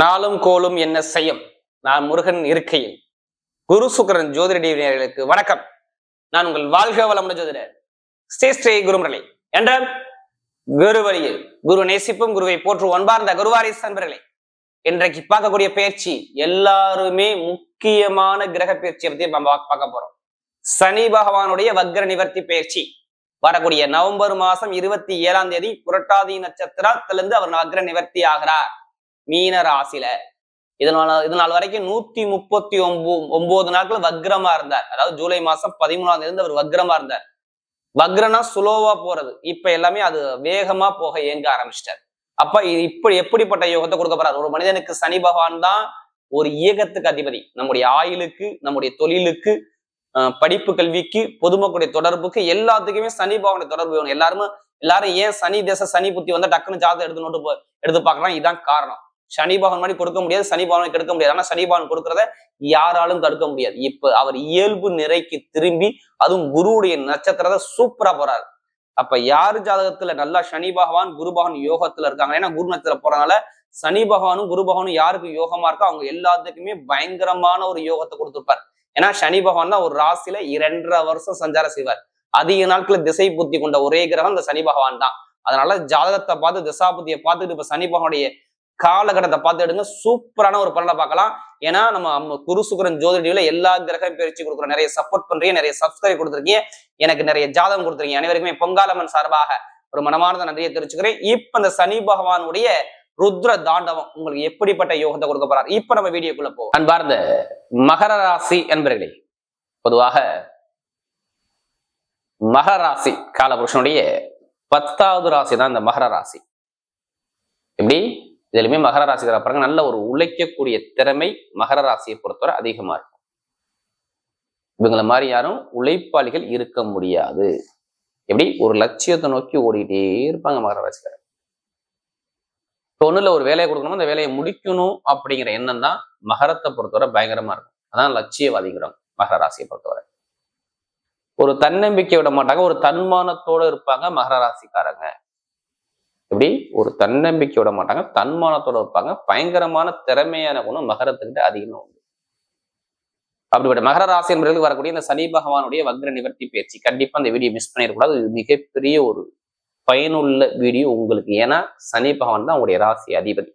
நாளும் கோலும் என்ன செய்யும்? நான் முருகன் இருக்கையில். குரு சுக்கரன் ஜோதிடர்களுக்கு வணக்கம். நான் உங்கள் வாழ்க வளமுடன் ஜோதிடர் ஸ்ரீ ஸ்ரீ குருமரலை என்ற குரு வழியில் குரு நேசிப்பும் குருவை போற்று ஒன்பார்ந்த குருவாரி அன்பர்களே இன்றைக்கு பார்க்கக்கூடிய பயிற்சி எல்லாருமே முக்கியமான கிரக பயிற்சியை பத்தி நம்ம பார்க்க போறோம். சனி பகவானுடைய வக்ர நிவர்த்தி பயிற்சி. வரக்கூடிய நவம்பர் மாசம் இருபத்தி ஏழாம் தேதி புரட்டாதி நட்சத்திரத்திலிருந்து அவர் வக்ர நிவர்த்தி ஆகிறார். மீன ராசியில. இதனால இதனால் வரைக்கும் நூத்தி முப்பத்தி ஒன்பது ஒன்பது நாட்கள் வக்ரமா இருந்தார். அதாவது ஜூலை மாசம் பதிமூணாம் தேதி அவர் வக்ரமா இருந்தார். வக்ரனா சுலோவா போறது. இப்ப எல்லாமே அது வேகமா போக இயங்க ஆரம்பிச்சிட்டார். அப்ப இப்படி எப்படிப்பட்ட யோகத்தை கொடுக்க போறாரு? ஒரு மனிதனுக்கு சனி பகவான் தான் ஒரு இயக்கத்துக்கு அதிபதி. நம்முடைய ஆயுளுக்கு நம்முடைய தொழிலுக்கு படிப்பு கல்விக்கு பொதுமக்களுடைய தொடர்புக்கு எல்லாத்துக்குமே சனி பகவானுடைய தொடர்பு வேணும். எல்லாருமே எல்லாரும் ஏன் சனி தேச சனி புத்தி வந்தா டக்குன்னு ஜாதகம் எடுத்து நோட்டு போ- எடுத்து பார்க்கலாம் இதான் காரணம். சனி பகவான் மாதிரி கொடுக்க முடியாது சனி பகவானை கெடுக்க முடியாது. ஆனா சனி பகவான் கொடுக்கறத யாராலும் தடுக்க முடியாது. இப்ப அவர் இயல்பு நிறைக்கு திரும்பி அதுவும் குருவுடைய நட்சத்திரத்தை சூப்பரா போறாரு. அப்ப யாரு ஜாதகத்துல நல்லா சனி பகவான் குரு பகவான் யோகத்துல இருக்காங்க? ஏன்னா குரு நட்சத்திரம் போறதுனால சனி பகவானும் குரு பகவானும் யாருக்கு யோகமா இருக்கோ அவங்க எல்லாத்துக்குமே பயங்கரமான ஒரு யோகத்தை கொடுத்துருப்பார். ஏன்னா சனி பகவான் தான் ஒரு ராசியில இரண்டரை வருஷம் சஞ்சாரம் செய்வார். அதிக நாட்கள் திசை புத்தி கொண்ட ஒரே கிரகம் இந்த சனி பகவான் தான். அதனால ஜாதகத்தை பார்த்து திசா புத்தியை பார்த்துட்டு இப்ப சனி பகவானுடைய காலகட்டத்தை பார்த்து எடுங்க. சூப்பரான ஒரு பலனை பார்க்கலாம். ஏன்னா நம்ம குரு சுக்கரன் ஜோதிடியில எல்லா கிரகம் பயிற்சி கொடுக்குறோம் நிறைய சப்போர்ட் பண்றீங்க நிறைய சப்ஸ்கிரைப் கொடுத்துருக்கீங்க. எனக்கு நிறைய ஜாதகம் கொடுத்துருக்கீங்க. அனைவருக்குமே பொங்காலம்மன் சார்பாக ஒரு மனமார்ந்த நன்றியை தெரிவிச்சுக்கிறேன். இப்ப இந்த சனி பகவானுடைய ருத்ர தாண்டவம் உங்களுக்கு எப்படிப்பட்ட யோகத்தை கொடுக்க போறாரு? இப்ப நம்ம வீடியோக்குள்ள போ அன்பார்ந்த மகர ராசி என்பர்களே பொதுவாக மகர ராசி காலபுருஷனுடைய பத்தாவது ராசி தான் இந்த மகர ராசி. எப்படி? இதுலையுமே மகர ராசிக்கார பாருங்க நல்ல ஒரு உழைக்கக்கூடிய திறமை மகர ராசியை பொறுத்தவரை அதிகமா இருக்கும். இவங்களை மாதிரி யாரும் உழைப்பாளிகள் இருக்க முடியாது. எப்படி? ஒரு லட்சியத்தை நோக்கி ஓடிட்டே இருப்பாங்க மகர ராசிக்காரர். இப்போ ஒண்ணுல ஒரு வேலையை கொடுக்கணும் அந்த வேலையை முடிக்கணும் அப்படிங்கிற எண்ணம் தான் மகரத்தை பொறுத்தவரை பயங்கரமா இருக்கும். அதான் லட்சியவாதிங்கிறோம் மகர ராசியை பொறுத்தவரை. ஒரு தன்னம்பிக்கை விட மாட்டாங்க ஒரு தன்மானத்தோட இருப்பாங்க மகர ராசிக்காரங்க. எப்படி? ஒரு தன்னம்பிக்கை விட மாட்டாங்க தன்மானத்தோட இருப்பாங்க பயங்கரமான திறமையான குணம் மகரத்துக்கிட்ட அதிகமா உண்டு. அப்படிப்பட்ட மகர ராசி என்பவர்களுக்கு வரக்கூடிய இந்த சனி பகவானுடைய வக்ர நிவர்த்தி பயிற்சி கண்டிப்பா அந்த வீடியோ மிஸ் பண்ணிடக்கூடாது. இது மிகப்பெரிய ஒரு பயனுள்ள வீடியோ உங்களுக்கு. ஏன்னா சனி பகவான் தான் உங்களுடைய ராசி அதிபதி.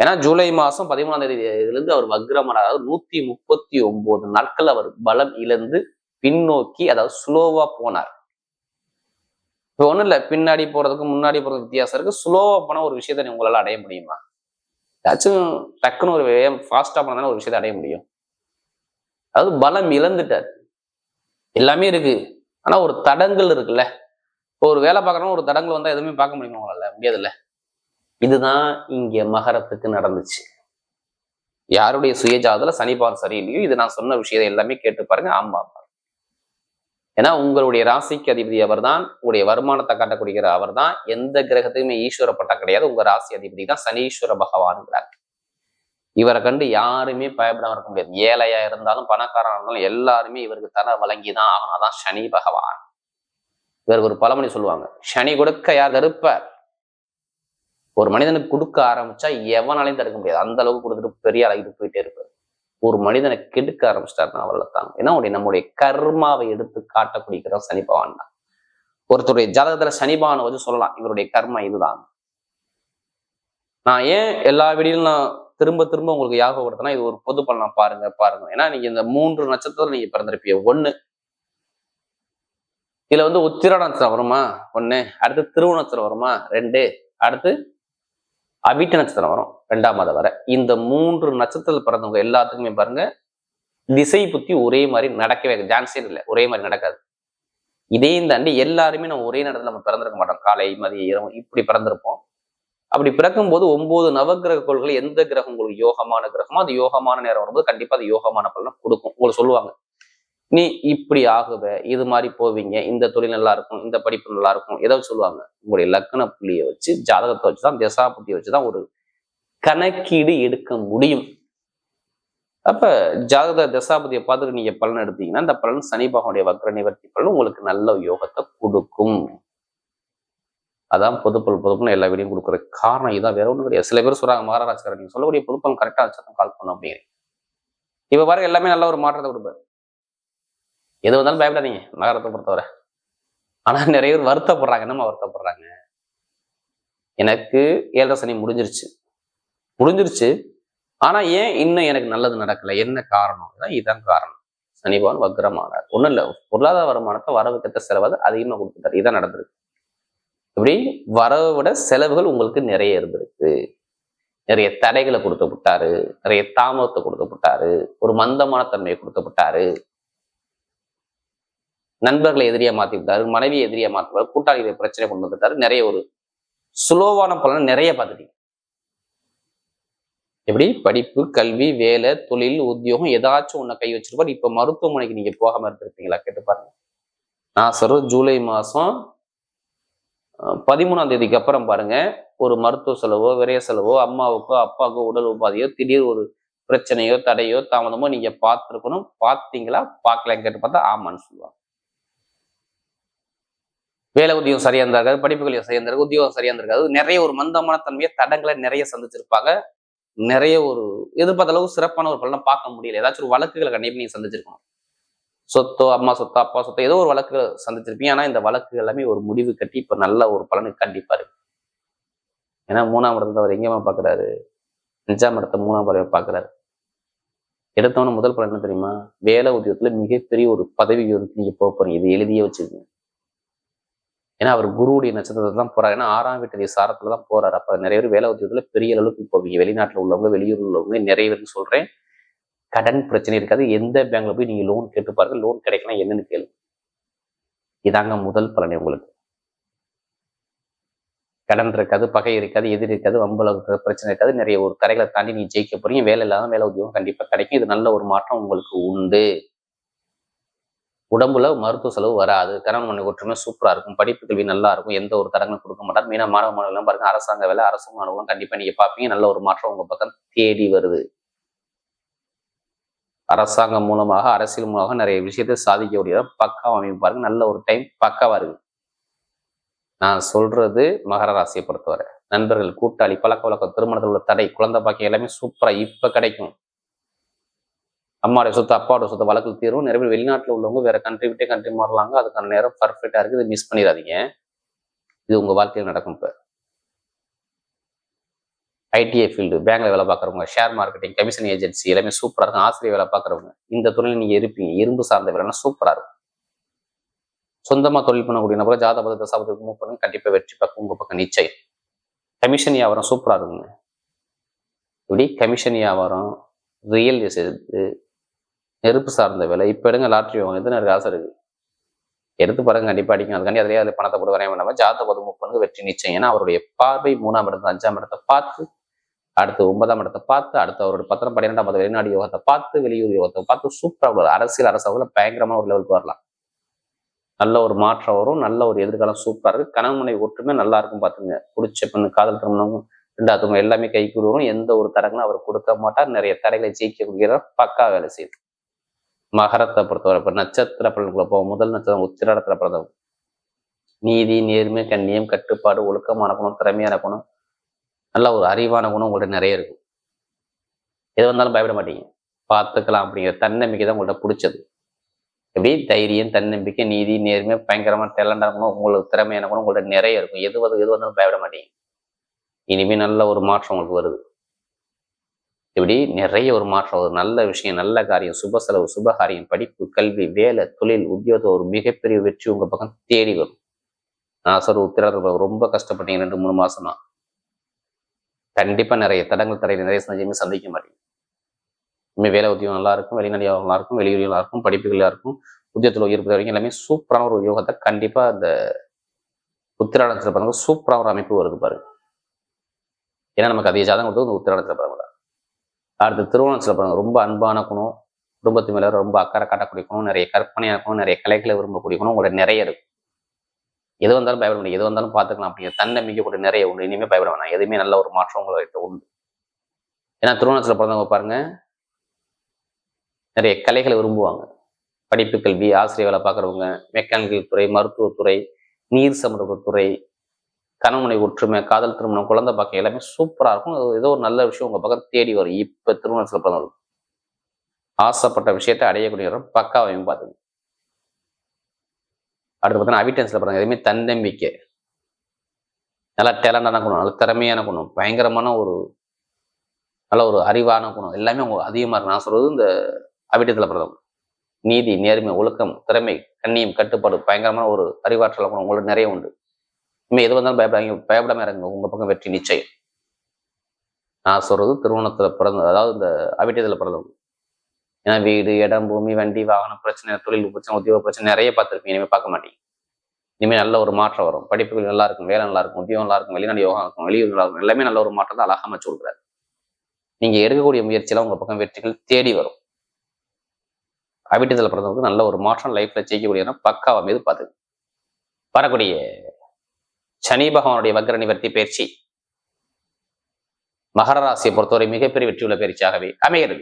ஏன்னா ஜூலை மாசம் பதிமூணாம் தேதியிலிருந்து அவர் வக்ரமர் அதாவது நூத்தி முப்பத்தி ஒன்பது நாட்கள் அவர் பலம் இழந்து பின்னோக்கி அதாவது ஸ்லோவா போனார். இப்போ ஒன்றும் இல்லை. பின்னாடி போறதுக்கு முன்னாடி போறதுக்கு வித்தியாசம் இருக்குது ஸ்லோவாக போன ஒரு விஷயத்தை உங்களால அடைய முடியுமா? ஏதாச்சும் டக்குன்னு ஒரு வேகம் ஃபாஸ்டா போனா ஒரு விஷயத்தை அடைய முடியும். அதாவது பலம் இழந்துட்டார். எல்லாமே இருக்கு. ஆனா ஒரு தடங்கள் இருக்குல்ல. இப்போ ஒரு வேலை பார்க்கறோம் ஒரு தடங்கள் வந்தா எதுவுமே பார்க்க முடியுமா உங்களால? முடியாதுல்ல. இதுதான் இங்க மகரத்துக்கு நடந்துச்சு. யாருடைய சுயஜாதத்துல சனிபார் சரியில்லையோ இது நான் சொன்ன விஷயத்தை எல்லாமே கேட்டு பாருங்க. ஆமா ஆமா. ஏன்னா உங்களுடைய ராசிக்கு அதிபதி அவர்தான் உங்களுடைய வருமானத்தை காட்டக்கூடிய அவர் தான் எந்த கிரகத்துக்குமே ஈஸ்வர பட்டா கிடையாது. உங்க ராசி அதிபதி தான் சனீஸ்வர பகவான்ங்கிறாங்க இவரை கண்டு யாருமே பயப்படாம இருக்க முடியாது. ஏழையா இருந்தாலும் பணக்காரனா இருந்தாலும் எல்லாருமே இவருக்கு தர வழங்கி தான் ஆகணும். அதான் சனி பகவான். இவருக்கு ஒரு பழமொழி சொல்லுவாங்க. சனி கொடுக்க யார் தடுப்பார் ஒரு மனிதனுக்கு கொடுக்க ஆரம்பிச்சா எவனாலையும் தடுக்க முடியாது. அந்த அளவுக்கு கொடுத்துட்டு பெரிய அளவுக்கு போயிட்டே இருப்பார். ஒரு மனிதனை கெடுக்க ஆரம்பிச்சிட்டாருன்னா அவளை தான் ஏன்னா நம்முடைய கர்மாவை எடுத்து காட்டக்கூடிய சனி பகவான் தான். ஒருத்தருடைய ஜாதகத்துல சனி பகவானை வச்சு சொல்லலாம். இவருடைய கர்மா இதுதான். நான் ஏன் எல்லா வீடியிலும் நான் திரும்ப திரும்ப உங்களுக்கு ஞாபகப்படுத்தினா இது ஒரு பொது பலனா பாருங்க பாருங்க. ஏன்னா நீங்க இந்த மூன்று நட்சத்திரம் நீங்க பிறந்திருப்பீங்க. ஒண்ணு. இதுல வந்து உத்திர நட்சத்திரம் வருமா? ஒண்ணு. அடுத்து திருவு நட்சத்திரம் வருமா? ரெண்டு. அடுத்து அவிட்ட நட்சத்திரம் வரும் ரெண்டாம் மாதம் வரை. இந்த மூன்று நட்சத்திரத்தில் பிறந்தவங்க எல்லாத்துக்குமே பாருங்க திசை புத்தி ஒரே மாதிரி நடக்கவே ஜான்சே இல்லை ஒரே மாதிரி நடக்காது. இதையும் தாண்டி எல்லாருமே நம்ம ஒரே நேரத்தில் நம்ம பிறந்திருக்க மாட்டோம். காலை மதிய இரவு இப்படி பிறந்திருப்போம். அப்படி பிறக்கும் போது ஒன்பது நவகிரக கோள்கள் எந்த கிரகம்? உங்களுக்கு யோகமான கிரகமோ? அது யோகமான நேரம் வரும்போது கண்டிப்பா அது யோகமான பலனை கொடுக்கும். உங்களுக்கு சொல்லுவாங்க. நீ இப்படி ஆகுவ இது மாதிரி போவீங்க இந்த தொழில் நல்லா இருக்கும் இந்த படிப்பு நல்லா இருக்கும் ஏதாவது சொல்லுவாங்க. உங்களுடைய லக்கண புள்ளியை வச்சு ஜாதகத்தை வச்சு தான் திசா புத்தியை வச்சு தான் ஒரு கணக்கீடு எடுக்க முடியும். அப்ப ஜாதக தசாபதியை பார்த்துட்டு நீங்க பலன் எடுத்தீங்கன்னா அந்த பலன் சனி பகவானுடைய வக்ர நிவர்த்தி பலன் உங்களுக்கு நல்ல யோகத்தை கொடுக்கும். அதான் பொதுப்பல் பொதுப்பல் எல்லா வீடியும் கொடுக்குற காரணம் இதான். வேற ஒன்றும் கிடையாது. சில பேர் சொல்றாங்க மகாராஜ்காரர் நீங்க சொல்லக்கூடிய பொதுப்பல் கரெக்டாக வச்சா கால் பண்ணும் அப்படிங்கிறீங்க. இப்ப வர எல்லாமே நல்ல ஒரு மாற்றத்தை கொடுப்பாரு. எது வந்தாலும் பயப்படாதீங்க. நகரத்தை பொறுத்தவரை. ஆனா நிறைய பேர் வருத்தப்படுறாங்க. என்னமா வருத்தப்படுறாங்க? எனக்கு ஏழரை சனி முடிஞ்சிருச்சு. முடிஞ்சிருச்சு. ஆனா ஏன் இன்னும் எனக்கு நல்லது நடக்கல? என்ன காரணம்? இதுதான் காரணம். சனி பகவான் வக்ரமானார். ஒண்ணும் இல்ல. பொருளாதார வருமானத்தை வரவு வரவுக்கத்த செலவை அதிகமா கொடுத்துட்டாரு. இதான் நடந்திருக்கு. இப்படி வரவை விட செலவுகள் உங்களுக்கு நிறைய இருந்திருக்கு. நிறைய தடைகளை கொடுத்து விட்டாரு. நிறைய தாமதத்தை கொடுத்து விட்டாரு. ஒரு மந்தமான தன்மையை கொடுத்து விட்டாரு. நண்பர்களை எதிரியா மாத்தி விட்டாரு மனைவியை எதிரியா மாத்துவார் கூட்டாளிகளை பிரச்சனை கொண்டு வந்துட்டாரு. நிறைய ஒரு சுலோவான பலனை நிறைய பார்த்துட்டீங்க. எப்படி? படிப்பு கல்வி வேலை தொழில் உத்தியோகம் ஏதாச்சும் ஒன்ன கை வச்சிருப்பாரு. இப்ப மருத்துவமனைக்கு நீங்க போகாம இருந்திருப்பீங்களா? கேட்டு பாருங்க. நான் சொல்ற ஜூலை மாசம் பதிமூணாம் தேதிக்கு அப்புறம் பாருங்க ஒரு மருத்துவ செலவோ விரைய செலவோ அம்மாவுக்கோ அப்பாவுக்கோ உடல் உபாதையோ திடீர் ஒரு பிரச்சனையோ தடையோ தாமதமோ நீங்க பார்த்துருக்கணும். பார்த்தீங்களா? பார்க்கலான்னு கேட்டு பார்த்தா ஆமான்னு சொல்லுவாங்க. வேலை உத்தியோகம் சரியா இருந்திருக்காது படிப்புகள் சரியா இருந்திருக்கு உத்தியோகம் சரியா இருந்திருக்காது. நிறைய ஒரு மந்தமான தன்மையை தடங்களை நிறைய சந்திச்சிருப்பாங்க. நிறைய ஒரு எதிர்பார்த்த அளவுக்கு சிறப்பான ஒரு பலனை பார்க்க முடியல. ஏதாச்சும் ஒரு வழக்குகளை கண்டிப்பா நீங்க சந்திச்சிருக்கணும். சொத்தோ அம்மா சொத்தோ அப்பா சொத்தோ ஏதோ ஒரு வழக்குகளை சந்திச்சிருப்பீங்க. ஆனா இந்த வழக்கு எல்லாமே ஒரு முடிவு கட்டி இப்ப நல்ல ஒரு பலனுக்கு கண்டிப்பா இருக்கு. ஏன்னா மூணாம் இடத்துல அவர் எங்கேயுமா பாக்குறாரு? அஞ்சாம் இடத்த மூணாம் பறவை பாக்குறாரு. எடுத்தவன முதல் பலன் என்ன தெரியுமா? வேலை உத்தியோகத்துல மிகப்பெரிய ஒரு பதவி உயர்வுக்கு நீங்க போக போறீங்க. இது எழுதியே வச்சுக்கோங்க ஏன்னா அவர் குருவுடைய நட்சத்திரத்தை தான் போறாரு. ஏன்னா ஆறாம் வீட்டுடைய சாரத்துல தான் போறாரு. அப்ப நிறைய பேர் வேலை உத்தியோகத்துல பெரிய அளவுக்கு போவீங்க வெளிநாட்டுல உள்ளவங்க வெளியூர்ல உள்ளவங்க நிறைய பேர் சொல்றேன். கடன் பிரச்சனை இருக்காது. எந்த பேங்க்ல போய் நீங்க லோன் கேட்டு பாருங்க. லோன் கிடைக்கலாம் என்னன்னு கேளு. இதாங்க முதல் பலனை உங்களுக்கு. கடன் இருக்காது பகை இருக்காது எதிர் இருக்காது வம்பளவு பிரச்சனை இருக்காது. நிறைய ஒரு கரைகளை தாண்டி நீ ஜெயிக்க போறீங்க. வேலை இல்லாத வேலை உத்தியோகம் கண்டிப்பா கிடைக்கும். இது நல்ல ஒரு மாற்றம் உங்களுக்கு உண்டு. உடம்புல மருத்துவ செலவு வராது. கணவன் மனைவி ஒற்றுமை சூப்பரா இருக்கும். படிப்பு கல்வி நல்லா இருக்கும் எந்த ஒரு தரங்களும் கொடுக்க மாட்டார். மீன மாணவ மாணவர்களும் பாருங்க அரசாங்க வேலை அரசு மாணவர்களும் கண்டிப்பா நீங்க பார்ப்பீங்க நல்ல ஒரு மாற்றம் உங்க பக்கம் தேடி வருது. அரசாங்கம் மூலமாக அரசியல் மூலமாக நிறைய விஷயத்தை சாதிக்க முடியாது அமைப்பு பாருங்க. நல்ல ஒரு டைம் பக்காவா இருக்கு. நான் சொல்றது மகர ராசியை பொறுத்தவரை. நண்பர்கள் கூட்டாளி பழக்க வழக்கம் திருமணத்தில் உள்ள தடை குழந்தை பாக்கியம் எல்லாமே சூப்பரா இப்ப கிடைக்கும். அம்மாவுடைய சொத்து அப்பாவோட சொத்து வழக்கு தீரும் நிறைய பேர் வெளிநாட்டில் உள்ளவங்க வேற கண்ட்ரி விட்டே கண்ட்ரி மாறலாங்க. அதுக்கான நேரம் பர்ஃபெக்டாக இருக்குது மிஸ் பண்ணிடாதீங்க. இது உங்க வாழ்க்கையில் நடக்கும் இப்போ. ஐடிஐ ஃபீல்டு பேங்க்ல வேலை பார்க்குறவங்க ஷேர் மார்க்கெட்டிங் கமிஷன் ஏஜென்சி எல்லாமே சூப்பரா இருக்கும். ஆசிரியர் வேலை பார்க்குறவங்க இந்த துறையில் நீங்க இருப்பீங்க. இரும்பு சார்ந்த வேலைனா சூப்பரா இருக்கும். சொந்தமா தொழில் பண்ணக்கூடிய நபரை ஜாத பதத்தை சாபத்துக்கு மூவ் பண்ணுங்க. கண்டிப்பா வெற்றி பக்கம் உங்க பக்கம் நிச்சயம். கமிஷன் வியாபாரம் சூப்பரா இருக்குங்க. இப்படி கமிஷன் வியாபாரம் ரியல் எஸ்டேட் நெருப்பு சார்ந்த வேலை. இப்போ எடுங்க லாட்ரி வாங்க. எது எனக்கு ஆசை இருக்கு? எடுத்து பாருங்க கண்டிப்பாக அடிக்கும். அதுக்காண்டி அதிலே அதில் பணத்தை போட்டு வரையும் வேண்டாம் ஜாத்த பது முப்பனுக்கு வெற்றி நிச்சயம். ஏன்னா அவருடைய பார்வை மூணாம் இடத்து அஞ்சாம் இடத்தை பார்த்து அடுத்து ஒன்பதாம் இடத்தை பார்த்து அடுத்து அவருடைய பத்திரம் பன்னிரெண்டாம் பத்து வெளிநாடு யோகத்தை பார்த்து வெளியூர் யோகத்தை பார்த்து சூப்பராக ஒரு அரசியல் அரசாங்க பயங்கரமான ஒரு லெவலுக்கு வரலாம். நல்ல ஒரு மாற்றம் வரும். நல்ல ஒரு எதிர்காலம் சூப்பரா இருக்கு. கணவன் மனைவி ஒற்றுமை நல்லா இருக்கும் பார்த்துங்க பிடிச்ச பெண்ணு காதல் திருமணம் ரெண்டாவது எல்லாமே கை கூடுவோம் எந்த ஒரு தடங்களும் அவர் கொடுக்க மாட்டார். நிறைய தடைகளை ஜெயிக்க கொடுக்கிறார். பக்கா வேலை செய்யுது மகரத்தை பொறுத்தவரை இப்போ நட்சத்திர பலன்களை போவோம். முதல் நட்சத்திரம் உத்திராடத்துல பிறந்தவங்க நீதி நேர்மை கண்ணியம் கட்டுப்பாடு ஒழுக்கமான குணம் திறமையான குணம் நல்ல ஒரு அறிவான குணம் உங்கள்கிட்ட நிறைய இருக்கும். எது வந்தாலும் பயப்பட மாட்டீங்க. பார்த்துக்கலாம் அப்படிங்கிற தன்னம்பிக்கை தான் உங்கள்கிட்ட பிடிச்சது. எப்படி? தைரியம் தன்னம்பிக்கை நீதி நேர்மை பயங்கரமான டேலண்டாக குணம் உங்களுக்கு திறமையான குணம் உங்கள்கிட்ட நிறைய இருக்கும். எது வந்து எது வந்தாலும் பயப்பட மாட்டீங்க. இனிமேல் நல்ல ஒரு மாற்றம் உங்களுக்கு வருது. இப்படி நிறைய ஒரு மாற்றம் ஒரு நல்ல விஷயம் நல்ல காரியம் சுப செலவு சுபகாரியம் படிப்பு கல்வி வேலை தொழில் உத்தியோகத்தை ஒரு மிகப்பெரிய வெற்றி உங்க பக்கம் தேடி வரும். நான் சொல்ற உத்திரம் ரொம்ப கஷ்டப்பட்டீங்க ரெண்டு மூணு மாசமா. கண்டிப்பா நிறைய தடங்கள் தடையில நிறைய சந்தேகமே சந்திக்க மாட்டீங்க. வேலை உத்தியோகம் நல்லா இருக்கும் வெளிநாடு நல்லா இருக்கும் வெளியூர் நல்லா இருக்கும் படிப்புகளாக இருக்கும் உத்தியோகத்தில் உயர்ப்பு வரைக்கும் எல்லாமே சூப்பரான ஒரு யோகத்தை கண்டிப்பா அந்த உத்திராடத்தில் பாருங்க சூப்பரான ஒரு அமைப்பு வருது பாருங்க. ஏன்னா நமக்கு அதிக ஜாதகம் கொடுத்து உத்திராடத்தில் பாருங்க. அடுத்து திருவோணத்தில் பிறந்த ரொம்ப அன்பான குணம் குடும்பத்து மேலே ரொம்ப அக்கறை காட்டக்கூடிய குணம் நிறைய கற்பனையாக இருக்கணும் நிறைய கலைகளை விரும்பக்கூடிய குணம் உங்களோட நிறைய இருக்கும் எது வந்தாலும் பயப்பட முடியும் எது வந்தாலும் பார்த்துக்கலாம் அப்படிங்கிற தன்னம்பிக்கை கூட நிறைய உண்டு. இனிமேல் பயப்பட வேணாம் எதுவுமே நல்ல ஒரு மாற்றம் உங்கள்கிட்ட உண்டு. ஏன்னா திருவோணத்தில் பிறந்தவங்க பாருங்க நிறைய கலைகளை விரும்புவாங்க. படிப்பு கல்வி ஆசிரியர் வேலை பார்க்குறவங்க மெக்கானிக்கல் துறை மருத்துவத்துறை நீர் சம்பந்தப்பட்ட துறை கணவனை ஒற்றுமை காதல் திருமணம் குழந்தை பாக்கியம் எல்லாமே சூப்பரா இருக்கும். ஏதோ ஒரு நல்ல விஷயம் உங்க பக்கம் தேடி வரும். இப்ப திருமணத்தில் பிறந்தவர்கள் ஆசைப்பட்ட விஷயத்தை அடையக்கூடிய பக்காவையும் பார்த்துங்க அடுத்து பார்த்தீங்கன்னா அவிட்டன்ஸில் பிறந்த எதுவுமே தன்னம்பிக்கை. நல்லா டேலண்டான குணம் நல்ல திறமையான குணம் பயங்கரமான ஒரு நல்ல ஒரு அறிவான குணம். எல்லாமே உங்களுக்கு அதிகமா இருக்கு நான் சொல்றது இந்த அவிட்டத்தில் பிறந்தவங்க. நீதி நேர்மை ஒழுக்கம் திறமை கண்ணியம் கட்டுப்பாடு பயங்கரமான ஒரு அறிவாற்றல் குணம் உங்களுக்கு நிறைய உண்டு. இனிமே எது வந்தாலும் பயப்படாங்க பயப்படாம இறங்க உங்க பக்கம் வெற்றி நிச்சயம். நான் சொல்றது திருவோணத்துல பிறந்த அதாவது இந்த அவிட்டத்துல பிறந்தவங்க. ஏன்னா வீடு இடம் பூமி வண்டி வாகனம் பிரச்சனை தொழில் பிரச்சனை உத்தியோக பிரச்சனை நிறைய பார்த்துருப்பீங்க. இனிமேல் பார்க்க மாட்டீங்க. இனிமேல் நல்ல ஒரு மாற்றம் வரும். படிப்புகள் நல்லா இருக்கும் வேலை நல்லா இருக்கும் உத்தியோகம் நல்லா இருக்கும் வெளிநாடு யோகா இருக்கும் வெளியூர் நல்லா இருக்கும் எல்லாமே நல்ல ஒரு மாற்றம் தான் அழகா அமைச்சு கொடுக்குறாரு. நீங்க எடுக்கக்கூடிய முயற்சியெல்லாம் உங்க பக்கம் வெற்றிகள் தேடி வரும். அவிட்டத்தில் பிறந்தவங்களுக்கு நல்ல ஒரு மாற்றம் லைஃப்ல ஜெயிக்கக்கூடிய இடம் மீது பார்த்து வரக்கூடிய சனி பகவானுடைய வக்ர நிவர்த்தி பயிற்சி. மகர ராசியை பொறுத்தவரை மிகப்பெரிய வெற்றியுள்ள பயிற்சியாகவே அமைகிறது.